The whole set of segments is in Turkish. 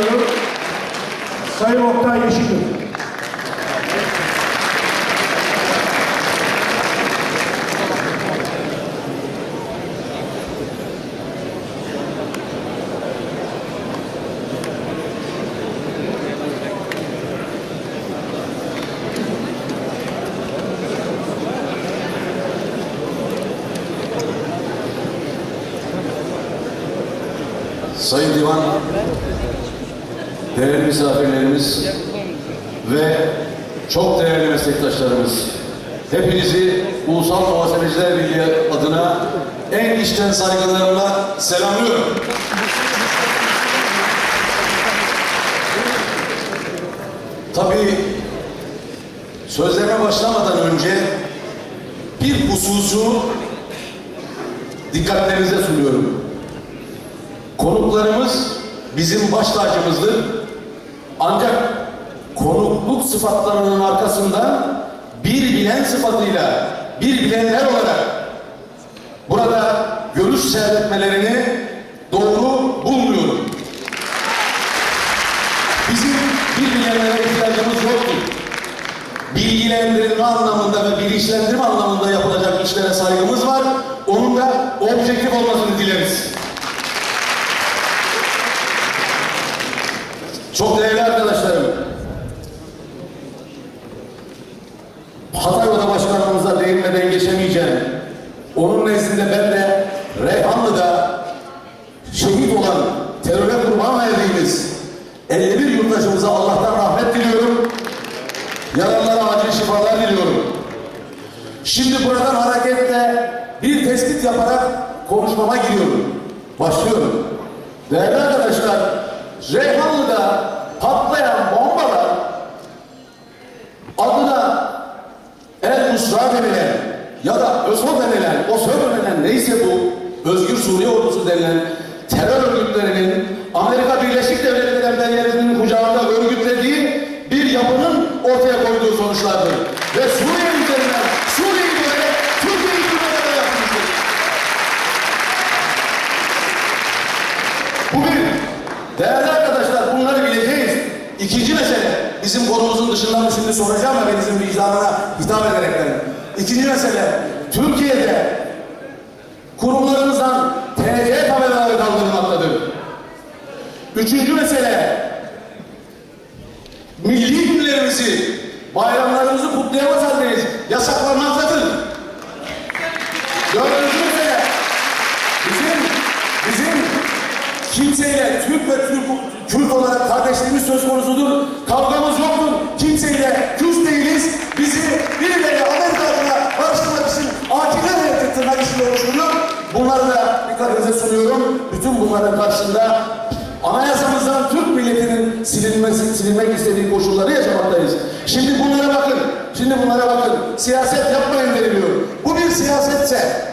ediyorum. Sayın Oktay Yeşilgöz. Sayın Divan, değerli misafirlerimiz ve çok değerli meslektaşlarımız, hepinizi Ulusal Muhasebeciler Birliği adına en içten saygılarımla selamlıyorum. Tabii sözlerime başlamadan önce bir hususu dikkatlerinize sunuyorum. Konuklarımız bizim baş tacımızdır. Ancak konukluk sıfatlarının arkasından bir bilen sıfatıyla, bir bilenler olarak burada görüş seyretmelerini doğru bulmuyorum. Bizim bir bilenlere ihtiyacımız yoktur. Bilgilendirme anlamında ve bilinçlendirme anlamında yapılacak işlere saygımız var. Onun da objektif olmasını dileriz. Çok değerli Şimdi buradan hareketle bir tespit yaparak konuşmama giriyorum. Başlıyorum. Değerli arkadaşlar, Reyhanlı'da patlayan bombalar adına El Nusra denilen ya da ÖSO denilen, OSÖ denilen neyse bu Özgür Suriye Ordusu denilen terör örgütlerinin Amerika Birleşik Devletleri emperyalizminin kucağında örgütlediği bir yapının ortaya koyduğu sonuçlardır. Ve Suriye üzerinden Suriye'yi böyle Türkiye hükümetine yapmıştır. Bu bir. Değerli arkadaşlar bunları bileceğiz. İkinci mesele, bizim konumuzun dışından bir şimdi soracağım ama bizim vicdanına hitap ederekten. İkinci mesele, Türkiye'de kurumlarımızdan TC tabelaları kaldırılmaktadır. Üçüncü mesele, milli günlerimizi, bayramlarımızı kutlayamaz haldeyiz. Yasaklanmaktadır. Dördüncü mesele, bizim, bizim kimseyle Türk ve Türk, Kürt olarak kardeşliğimiz söz konusudur. Kavgamız yoktur. Kimseyle küs değiliz. Bizi birileri Amerika adına barıştırmak için akile hareketi tırnak içinde oluşturuyor. Bunları da dikkatinize sunuyorum. Bütün bunların karşısında anayasamızdan Türk milletinin silinmesi, silinmek istediği koşulları yaşamaktayız. Şimdi bunlara bakın. Şimdi bunlara bakın. Siyaset yapmayın deniliyor. Bu bir siyasetse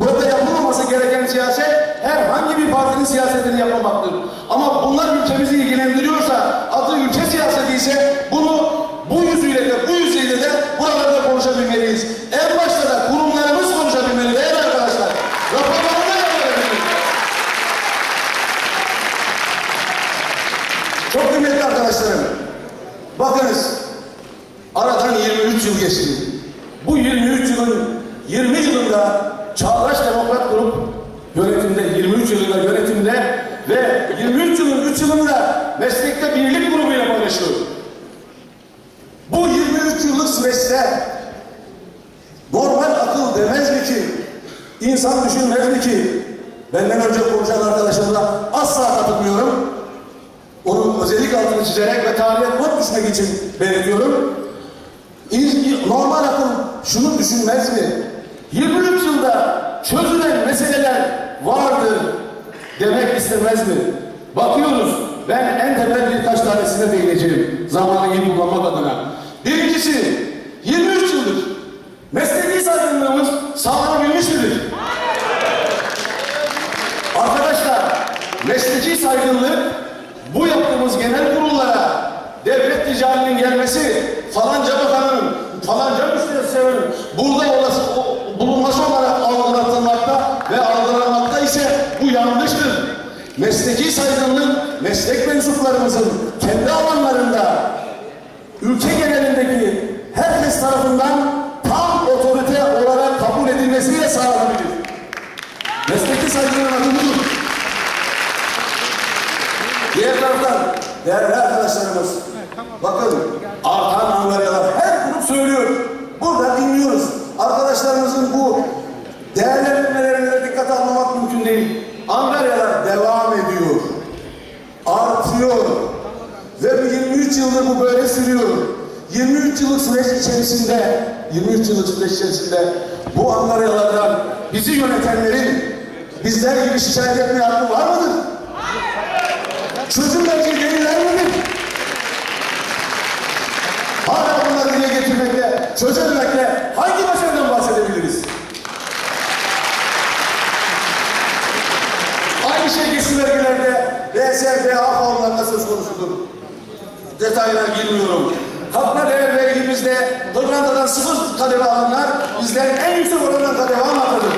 Burada yapılmaması gereken siyaset herhangi bir partinin siyasetini yapmamaktır. Ama bunlar ülkemizi ilgilendiriyorsa, adı ülke siyaseti ise bunu bu yüzüyle de bu yüzüyle de buralarda konuşabilmeliyiz. En başta da kurumlarımız konuşabilmeli değil mi arkadaşlar? Raporlarında yapılabilir. Çok kıymetli arkadaşlarım. Bakınız, aradan 23 yıl geçti. Bu 23 yılın 20 yılında Çağdaş Demokrat Grup yönetimde, 23 yılında yönetimde ve 23 yılın 3 yılında meslekte birlik grubuyla paylaşıyor. Bu 23 yıllık süreçte normal akıl demez mi ki, insan düşünmez mi ki, benden önce konuşan arkadaşlarımla asla katılmıyorum. Onu özellikle altını çizerek ve tarihe not düşmek için belirtiyorum. Normal akıl şunu düşünmez mi? 23 yılda çözülen meseleler vardır demek istemez mi? Bakıyoruz. Ben en temel birkaç tanesine değineceğim. Zamanı iyi kullanmak adına. Birincisi 23 yıldır mesleki saygınlığımız sağlanabilmiş midir? Arkadaşlar mesleki saygınlık bu yaptığımız genel kurullara devlet ticarinin gelmesi falanca Mesleki saygınlık, meslek mensuplarımızın kendi alanlarında ülke genelindeki herkes tarafından tam otorite olarak kabul edilmesiyle sağlanabilir. Mesleki saygının adı budur. Diğer taraftan değerli arkadaşlarımız bakın artan angaryalar her grup söylüyor. Burada dinliyoruz. Arkadaşlarımızın bu yıldır bu böyle sürüyor. 23 yıllık süreç içerisinde 23 yıllık süreç içerisinde bu angaryalardan bizi yönetenlerin bizler gibi şikayet etmeye hakkı var mıdır? Çözüm belki değiller midir? Hala bunları dile getirmekle, çözememekle hangi başarıdan bahsedebiliriz? Aynı şey geçti vergilerde VSBA formlarında söz konusudur. Detayına girmiyorum. Katma değer vergimizde pırlantadan sıfır kademe alanlar bizlerin en yüksek oranından kademe almaktadır.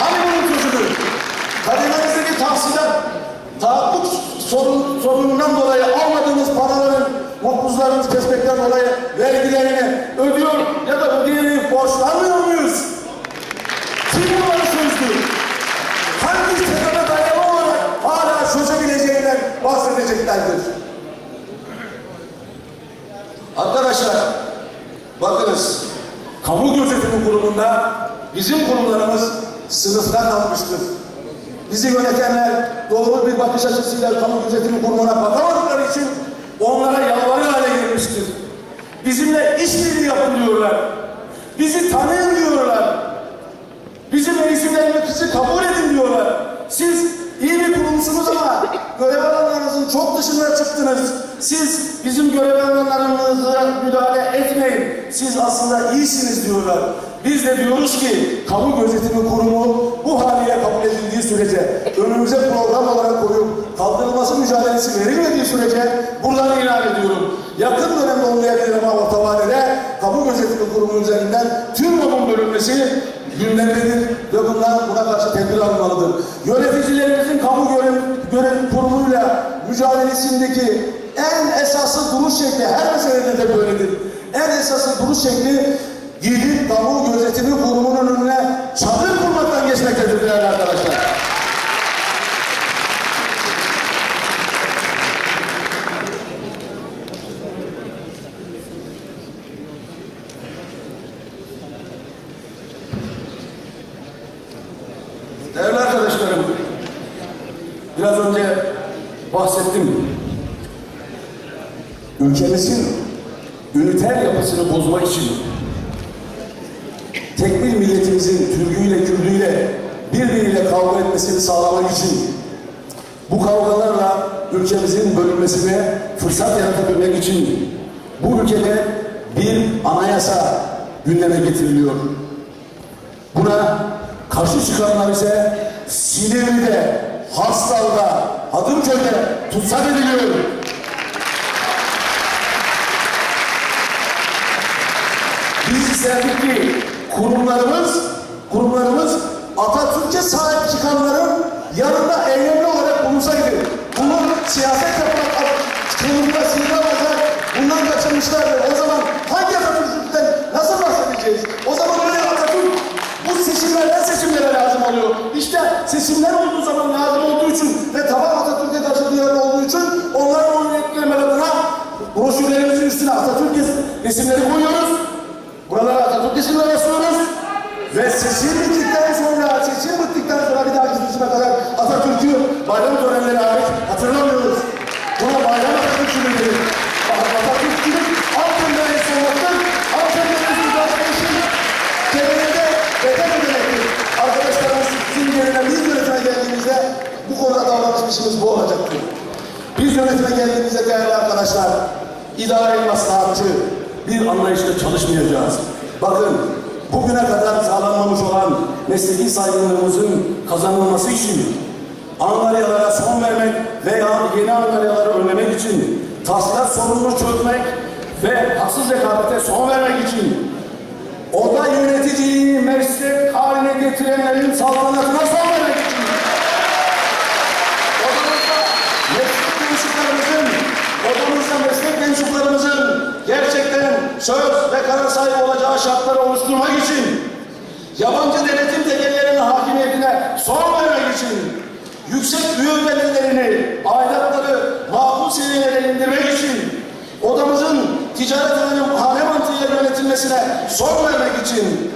Hani bunun çözümü? Kadememizdeki tahsilat, tahakkuk sorun, sorunundan dolayı almadığımız paraların, makbuzlarımız kesmekten dolayı vergilerini ödüyor ya da ödeyemeyip borçlanmıyor muyuz? Kim bunları çözdü? Hangi sebebe dayalı olarak hala çözebileceğinden bahsedeceklerdir? Arkadaşlar, bakınız, kamu gözetimi kurumunda bizim kurumlarımız sınıfta kalmıştır. Bizi yönetenler doğru bir bakış açısıyla kamu gözetimi kurumuna bakamadıkları için onlara yalvarı hale gelmiştir. Bizimle işbirliği yapın diyorlar. Bizi tanıyın diyorlar. Bizim eğitimlerimizi kabul edin diyorlar. Siz iyi bir kurumsunuz ama görev alanlarınızın çok dışına çıktınız. Siz bizim görev alanlarımıza müdahale etmeyin. Siz aslında iyisiniz diyorlar. Biz de diyoruz ki kamu gözetimi kurumu bu haliyle kabul edildiği sürece önümüze program olarak koyup kaldırılması mücadelesi verilmediği sürece buradan ilan ediyorum. Yakın dönemde olmayabilir ama vadede kamu gözetimi kurumu üzerinden tüm bunun bölünmesi gündemdedir ve bunlar buna karşı tedbir alınmalıdır. Yöneticilerimizin kamu görev, görev kurumuyla mücadelesindeki en esaslı duruş şekli her meselede de böyledir. En esaslı duruş şekli gidip kamu gözetimi kurumunun önüne çadır kurmaktan geçmektedir değerli arkadaşlar. Değerli arkadaşlarım, biraz önce bahsettim. Ülkemizin üniter yapısını bozmak için tek bir milletimizin türgüyle, kürdüyle birbiriyle kavga etmesini sağlamak için bu kavgalarla ülkemizin bölünmesine fırsat yaratabilmek için bu ülkede bir anayasa gündeme getiriliyor. Buna karşı çıkanlar ise Silivri'de, Hastal'da, Hadımköy'de tutsak ediliyor. Biz isterdik ki kurumlarımız, kurumlarımız Atatürk'e sahip çıkanların yanında İşte seçimler olduğu zaman lazım olduğu için ve taban Atatürk'e karşı duyarlı olduğu için onların onu etkilemek adına broşürlerimizin üstüne Atatürk resimleri koyuyoruz. Buralara Atatürk resimleri asıyoruz. Ve seçim bittikten sonra, seçim bittikten sonra bir dahaki seçime kadar Atatürk'ü bayram davranışımız bu olacaktır. Biz yönetime geldiğimizde değerli arkadaşlar, idare maslahatçı bir anlayışla çalışmayacağız. Bakın, bugüne kadar sağlanmamış olan mesleki saygınlığımızın kazanılması için Angaryalara son vermek veya yeni Angaryaları önlemek için tahsilat sorununu çözmek ve haksız rekabete son vermek için oda yöneticiliğini meslek haline getirenlerin saltanatına son vermek için odamızda meslek söz ve karar sahibi olacağı şartları oluşturmak için, yabancı denetim tekellerinin hakimiyetine son vermek için, yüksek üye ödemelerini, aidatları makul seviyelere indirmek için, odamızın ticaret hane mantığıyla yönetilmesine son vermek için,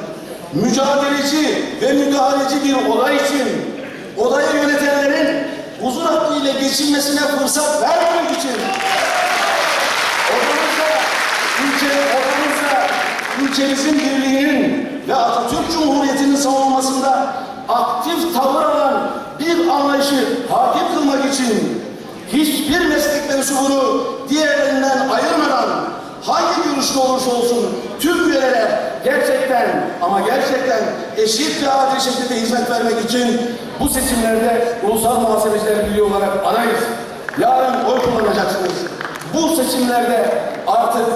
mücadeleci ve müdahaleci bir olay için, odayı yönetenlerin huzur hakkı ile geçinmesine fırsat vermemek için, ülkemizin birliğinin ve Atatürk Cumhuriyeti'nin savunmasında aktif tavır alan bir anlayışı hakim kılmak için hiçbir meslek mensubunu diğerlerinden ayırmadan hangi görüşte olursa olsun tüm üyelere gerçekten ama gerçekten eşit ve adil şekilde hizmet vermek için bu seçimlerde Ulusal Muhasebeciler Birliği olarak adayız. Yarın oy kullanacaksınız. Bu seçimlerde artık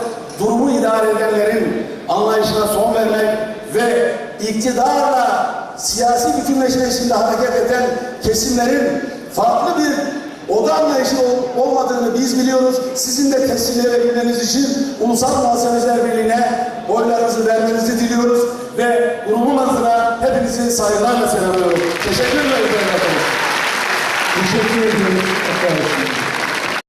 durumu idare edenlerin anlayışına son vermek ve iktidarla siyasi bütünleşmesinde hareket eden kesimlerin farklı bir oda anlayışı ol- olmadığını biz biliyoruz. Sizin de teslim edebilmeniz için Ulusal Muhasebeciler Birliği'ne oylarınızı vermenizi diliyoruz ve grubum adına hepinizi saygılarla selamlıyorum. Teşekkür ederim. Teşekkür ediyoruz arkadaşlar.